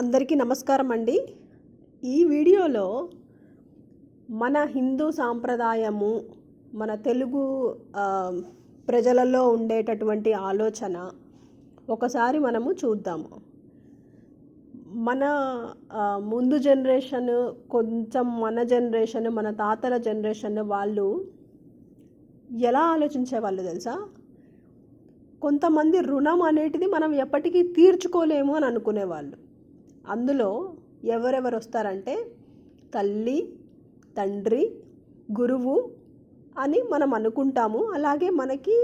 అందరికీ నమస్కారం అండి. ఈ వీడియోలో మన హిందూ సాంప్రదాయము మన తెలుగు ప్రజలలో ఉండేటటువంటి ఆలోచన ఒకసారి మనము చూద్దాము. మన ముందు జనరేషన్ కొంచెం మన జనరేషన్ మన తాతల జనరేషన్ వాళ్ళు ఎలా ఆలోచించే వాళ్ళు తెలుసా? కొంతమంది రుణం అనేటిది మనం ఎప్పటికీ తీర్చుకోలేము అని అనుకునేవాళ్ళు. అందులో ఎవరెవరు వస్తారంటే తల్లి తండ్రి గురువు అని మనం అనుకుంటాము. అలాగే మనకి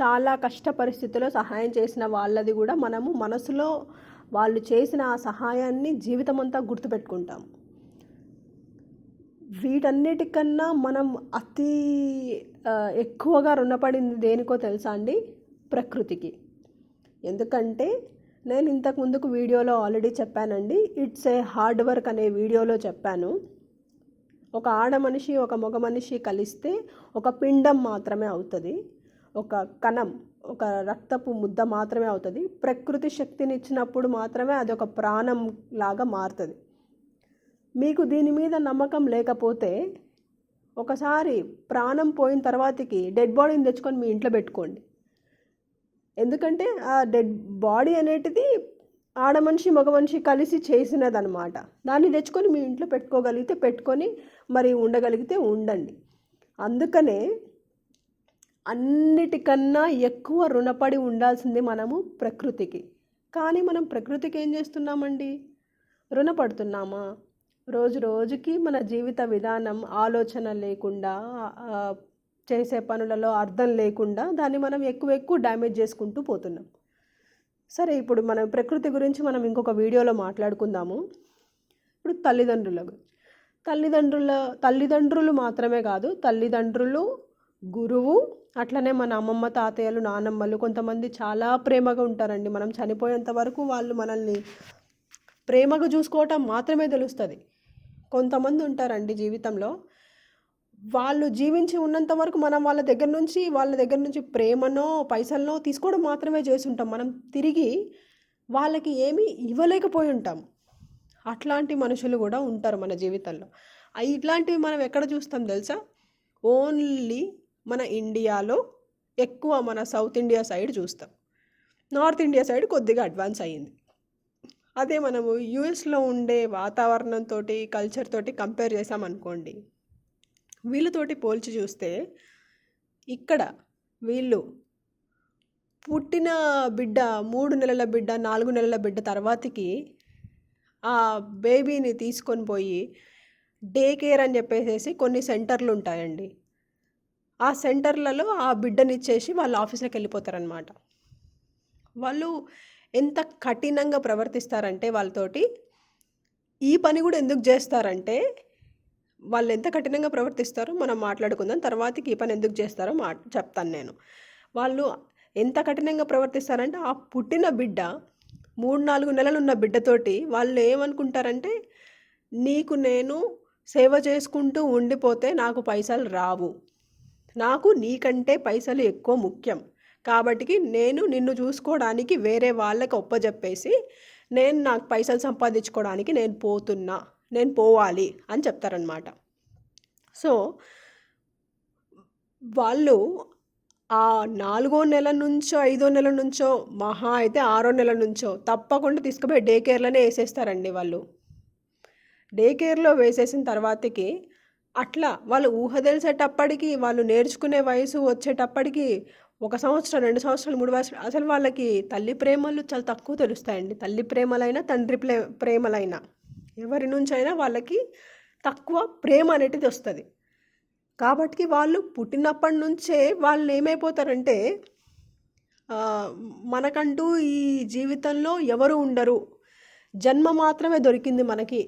చాలా కష్ట పరిస్థితుల్లో సహాయం చేసిన వాళ్ళది కూడా మనము మనసులో వాళ్ళు చేసిన ఆ సహాయాన్ని జీవితం అంతా గుర్తుపెట్టుకుంటాము. వీటన్నిటికన్నా మనం అతి ఎక్కువగా రుణపడింది దేనికో తెలుసా అండి? ప్రకృతికి. ఎందుకంటే నేను ఇంతకు ముందుకు వీడియోలో ఆల్రెడీ చెప్పానండి. ఇట్స్ ఏ హార్డ్ వర్క్ అనే వీడియోలో చెప్పాను. ఒక ఆడ మనిషి ఒక మగ మనిషి కలిస్తే ఒక పిండం మాత్రమే అవుతుంది. ఒక కణం ఒక రక్తపు ముద్ద మాత్రమే అవుతుంది. ప్రకృతి శక్తిని ఇచ్చినప్పుడు మాత్రమే అది ఒక ప్రాణం లాగా మారుతుంది. మీకు దీని మీద నమ్మకం లేకపోతే ఒకసారి ప్రాణం పోయిన తర్వాతకి డెడ్ బాడీని తెచ్చుకొని మీ ఇంట్లో పెట్టుకోండి. ఎందుకంటే ఆ డెడ్ బాడీ అనేటిది ఆడ మనిషి మగ మనిషి కలిసి చేసినదనమాట దాన్ని తెచ్చుకొని మీ ఇంట్లో పెట్టుకోగలిగితే పెట్టుకొని మరి ఉండగలిగితే ఉండండి. అందుకనే అన్నిటికన్నా ఎక్కువ రుణపడి ఉండాల్సింది మనము ప్రకృతికి. కానీ మనం ప్రకృతికి ఏం చేస్తున్నామండి? రుణపడుతున్నామా? రోజు రోజుకి మన జీవిత విధానం ఆలోచన లేకుండా చేసే పనులలో అర్థం లేకుండా దాన్ని మనం ఎక్కువ ఎక్కువ డ్యామేజ్ చేసుకుంటూ పోతున్నాం. సరే ఇప్పుడు మనం ప్రకృతి గురించి మనం ఇంకొక వీడియోలో మాట్లాడుకుందాము. ఇప్పుడు తల్లిదండ్రుల తల్లిదండ్రుల తల్లిదండ్రులు మాత్రమే కాదు తల్లిదండ్రులు గురువు అట్లనే మన అమ్మమ్మ తాతయ్యలు నానమ్మలు కొంతమంది చాలా ప్రేమగా ఉంటారండి. మనం చనిపోయేంత వరకు వాళ్ళు మనల్ని ప్రేమగా చూసుకోవటం మాత్రమే తెలుస్తుంది. కొంతమంది ఉంటారండి జీవితంలో. వాళ్ళు జీవించి ఉన్నంత వరకు మనం వాళ్ళ దగ్గర నుంచి వాళ్ళ దగ్గర నుంచి ప్రేమనో పైసలనో తీసుకోవడం మాత్రమే చేసి ఉంటాం మనం తిరిగి వాళ్ళకి ఏమీ ఇవ్వలేకపోయి ఉంటాం. అట్లాంటి మనుషులు కూడా ఉంటారు మన జీవితంలో. ఇట్లాంటివి మనం ఎక్కడ చూస్తాం తెలుసా? ఓన్లీ మన ఇండియాలో ఎక్కువ మన సౌత్ ఇండియా సైడ్ చూస్తాం. నార్త్ ఇండియా సైడ్ కొద్దిగా అడ్వాన్స్ అయ్యింది. అదే మనము యుఎస్లో ఉండే వాతావరణంతో కల్చర్ తోటి కంపేర్ చేసామనుకోండి వీళ్ళతోటి పోల్చి చూస్తే ఇక్కడ వీళ్ళు పుట్టిన బిడ్డ మూడు నెలల బిడ్డ నాలుగు నెలల బిడ్డ తర్వాతకి ఆ బేబీని తీసుకొని పోయి డే కేర్ అని చెప్పేసి కొన్ని సెంటర్లు ఉంటాయండి. ఆ సెంటర్లలో ఆ బిడ్డనిచ్చేసి వాళ్ళ ఆఫీస్లోకి వెళ్ళిపోతారనమాట వాళ్ళు ఎంత కఠినంగా ప్రవర్తిస్తారంటే వాళ్ళతోటి ఈ పని కూడా ఎందుకు చేస్తారంటే వాళ్ళు ఎంత కఠినంగా ప్రవర్తిస్తారో మనం మాట్లాడుకుందాం. తర్వాతకి ఈ పని ఎందుకు చేస్తారో మా చెప్తాను నేను. వాళ్ళు ఎంత కఠినంగా ప్రవర్తిస్తారంటే ఆ పుట్టిన బిడ్డ మూడు నాలుగు నెలలు ఉన్న బిడ్డతోటి వాళ్ళు ఏమనుకుంటారంటే నీకు నేను సేవ చేసుకుంటూ ఉండిపోతే నాకు పైసలు రావు. నాకు నీకంటే పైసలు ఎక్కువ ముఖ్యం. కాబట్టి నేను నిన్ను చూసుకోవడానికి వేరే వాళ్ళకి ఒప్పజెప్పేసి నేను నాకు పైసలు సంపాదించుకోవడానికి నేను పోతున్నా. నేను పోవాలి అని చెప్తారనమాట. సో వాళ్ళు ఆ నాలుగో నెల నుంచో ఐదో నెల నుంచో మహా అయితే ఆరో నెల నుంచో తప్పకుండా తీసుకుపోయి డే కేర్లోనే వేసేస్తారండి వాళ్ళు. డే కేర్లో వేసేసిన తర్వాతకి అట్లా వాళ్ళు ఊహ తెలిసేటప్పటికి వాళ్ళు నేర్చుకునే వయసు వచ్చేటప్పటికి ఒక సంవత్సరం రెండు సంవత్సరాలు మూడు సంవత్సరాలు అసలు వాళ్ళకి తల్లి ప్రేమలు చాలా తక్కువ తెలుస్తాయండి. తల్లి ప్రేమలైనా తండ్రి ప్రే ప్రేమలైనా. ఎవరి నుంచైనా వాళ్ళకి తక్కువ ప్రేమ అనేటిది వస్తుంది. కాబట్టి వాళ్ళు పుట్టినప్పటి నుంచే వాళ్ళు ఏమైపోతారంటే మనకంటూ ఈ జీవితంలో ఎవరు ఉండరు. జన్మ మాత్రమే దొరికింది మనకి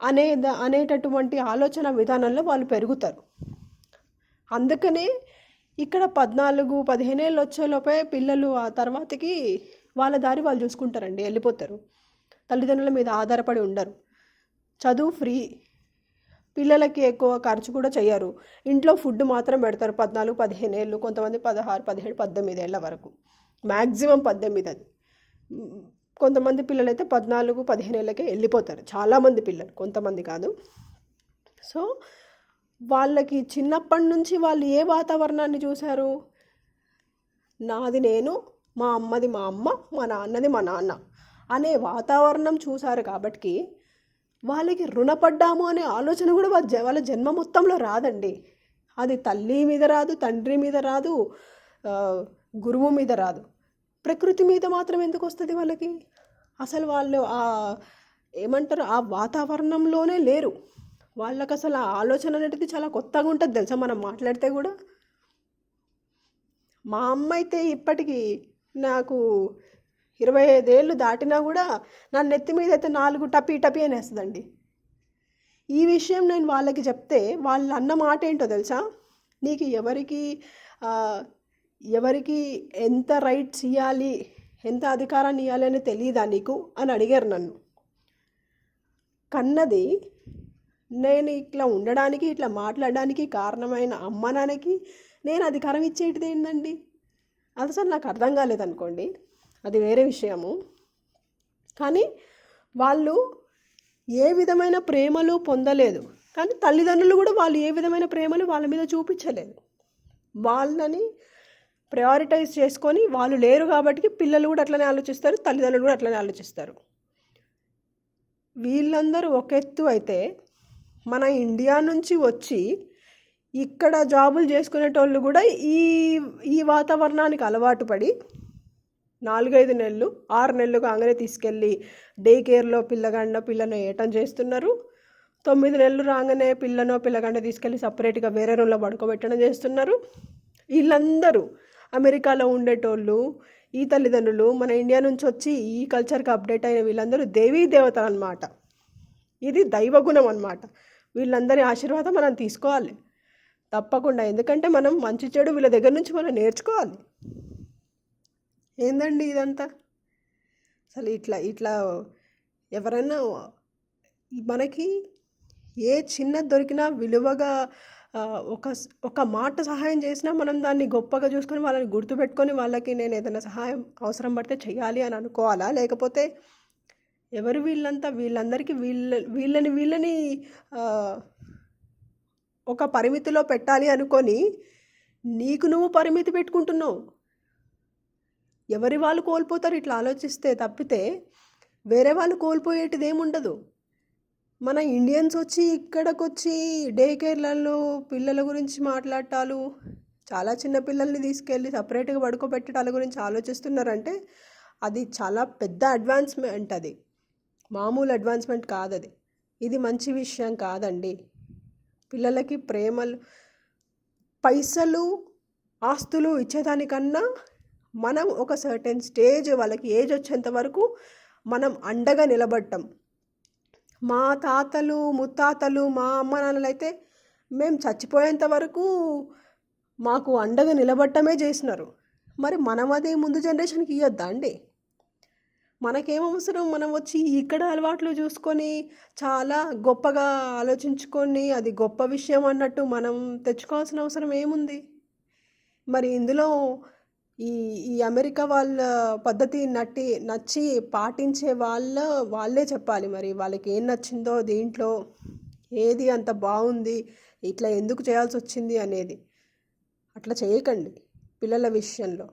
అనే అనేటటువంటి ఆలోచన విధానంలో వాళ్ళు పెరుగుతారు. అందుకనే ఇక్కడ పద్నాలుగు పదిహేనేళ్ళు వచ్చేలోపే పిల్లలు ఆ తర్వాతకి వాళ్ళ దారి వాళ్ళు చూసుకుంటారండి వెళ్ళిపోతారు. తల్లిదండ్రుల మీద ఆధారపడి ఉండరు. చదువు ఫ్రీ. పిల్లలకి ఎక్కువ ఖర్చు కూడా చేయరు ఇంట్లో ఫుడ్ మాత్రం పెడతారు పద్నాలుగు పదిహేను ఏళ్ళు కొంతమంది పదహారు పదిహేడు పద్దెనిమిది ఏళ్ళ వరకు. మ్యాక్సిమం పద్దెనిమిది అది. కొంతమంది పిల్లలు అయితే పద్నాలుగు పదిహేను ఏళ్ళకే వెళ్ళిపోతారు. చాలామంది పిల్లలు కొంతమంది కాదు. సో వాళ్ళకి చిన్నప్పటి నుంచి వాళ్ళు ఏ వాతావరణాన్ని చూశారు? నాది నేను మా అమ్మది మా అమ్మ మా నాన్నది మా నాన్న అనే వాతావరణం చూశారు కాబట్టి వాళ్ళకి రుణపడ్డాము అనే ఆలోచన కూడా వాళ్ళ జ- వాళ్ళ జన్మ మొత్తంలో రాదండి. అది తల్లి మీద రాదు తండ్రి మీద రాదు గురువు మీద రాదు. ప్రకృతి మీద మాత్రం ఎందుకు వస్తుంది వాళ్ళకి? అసలు వాళ్ళు ఆ ఏమంటారు ఆ వాతావరణంలోనే లేరు. వాళ్ళకి అసలు ఆ ఆలోచన అనేది చాలా కొత్తగా ఉంటుంది తెలుసా మనం మాట్లాడితే కూడా? మా అమ్మ అయితే ఇప్పటికీ నాకు ఇరవై ఐదేళ్ళు దాటినా కూడా నా నెత్తి మీద అయితే నాలుగు టపీ టపీ అనేస్తుందండి. ఈ విషయం నేను వాళ్ళకి చెప్తే వాళ్ళు అన్న మాట ఏంటో తెలుసా? నీకు ఎవరికి ఎవరికి ఎంత రైట్స్ ఇవ్వాలి ఎంత అధికారాన్ని ఇవ్వాలి అని తెలియదా నీకు? అని అడిగారు నన్ను. కన్నది నేను ఇట్లా ఉండడానికి ఇట్లా మాట్లాడడానికి కారణమైన అమ్మ నాన్నకి నేను అధికారం ఇచ్చేటిది ఏంటండి అసలు నాకు అర్థం కాలేదనుకోండి. అది వేరే విషయము. కానీ వాళ్ళు ఏ విధమైన ప్రేమలు పొందలేదు. కానీ తల్లిదండ్రులు కూడా వాళ్ళు ఏ విధమైన ప్రేమలు వాళ్ళ మీద చూపించలేదు. వాళ్ళని ప్రయారిటైజ్ చేసుకొని వాళ్ళు లేరు కాబట్టి పిల్లలు కూడా అట్లనే ఆలోచిస్తారు తల్లిదండ్రులు కూడా అట్లనే ఆలోచిస్తారు. వీళ్ళందరూ ఒక ఎత్తు అయితే మన ఇండియా నుంచి వచ్చి ఇక్కడ జాబులు చేసుకునేటోళ్ళు కూడా ఈ ఈ వాతావరణానికి అలవాటు పడి నాలుగైదు నెలలు ఆరు నెలలు కాగానే తీసుకెళ్ళి డే కేర్లో పిల్లగాడినో పిల్లను ఏటం చేస్తున్నారు? తొమ్మిది నెలలు రాగానే పిల్లనో పిల్లగాడిని తీసుకెళ్ళి సపరేట్గా వేరే రూమ్లో పడుకోబెట్టడం చేస్తున్నారు. వీళ్ళందరూ అమెరికాలో ఉండేటోళ్ళు ఈ తల్లిదండ్రులు మన ఇండియా నుంచి వచ్చి ఈ కల్చర్కి అప్డేట్ అయిన వీళ్ళందరూ దేవీ దేవతలు అనమాట ఇది దైవగుణం అనమాట వీళ్ళందరి ఆశీర్వాదం మనం తీసుకోవాలి. తప్పకుండా. ఎందుకంటే మనం మంచి చెడు వీళ్ళ దగ్గర నుంచి మనం నేర్చుకోవాలి. ఏందండి ఇదంతా? అసలు ఇట్లా ఇట్లా ఎవరైనా మనకి ఏ చిన్న దొరికినా విలువగా ఒక ఒక మాట సహాయం చేసినా మనం దాన్ని గొప్పగా చూసుకొని వాళ్ళని గుర్తుపెట్టుకొని వాళ్ళకి నేను ఏదైనా సహాయం అవసరం పడితే చేయాలి అని అనుకోవాలా? లేకపోతే ఎవరు వీళ్ళంతా వీళ్ళందరికీ వీళ్ళ వీళ్ళని వీళ్ళని ఒక పరిమితిలో పెట్టాలి అనుకొని నీకు నువ్వు పరిమితి పెట్టుకుంటున్నావు. ఎవరి వాళ్ళు కోల్పోతారు? ఇట్లా ఆలోచిస్తే తప్పితే వేరే వాళ్ళు కోల్పోయేటిది ఏముండదు మన ఇండియన్స్ వచ్చి ఇక్కడికొచ్చి డే కేర్లలో పిల్లల గురించి మాట్లాడటాలు చాలా చిన్న పిల్లల్ని తీసుకెళ్ళి సపరేట్గా పడుకోబెట్టడాల గురించి ఆలోచిస్తున్నారంటే అది చాలా పెద్ద అడ్వాన్స్మెంట్ అది. మామూలు అడ్వాన్స్మెంట్ కాదది. ఇది మంచి విషయం కాదండి. పిల్లలకి ప్రేమలు పైసలు ఆస్తులు ఇచ్చేదానికన్నా మనం ఒక సర్టెన్ స్టేజ్ వాళ్ళకి ఏజ్ వచ్చేంత వరకు మనం అండగా నిలబడటం మా తాతలు ముత్తాతలు మా అమ్మ నాన్నలు అయితే మేము చచ్చిపోయేంత వరకు మాకు అండగా నిలబడటమే చేసినారు. మరి మనం అదే ముందు జనరేషన్కి ఇవ్వద్దా అండి? మనకేం అవసరం? మనం వచ్చి ఇక్కడ అలవాట్లు చూసుకొని చాలా గొప్పగా ఆలోచించుకొని అది గొప్ప విషయం అన్నట్టు మనం తెచ్చుకోవాల్సిన అవసరం ఏముంది? మరి ఇందులో ఈ ఈ అమెరికా వాళ్ళ పద్ధతి నట్టి నచ్చి పాటించే వాళ్ళ వాళ్ళే చెప్పాలి మరి. వాళ్ళకి ఏం నచ్చిందో దీంట్లో ఏది అంత బాగుంది ఇట్లా ఎందుకు చేయాల్సి వచ్చింది అనేది. అట్లా చేయకండి పిల్లల విషయంలో.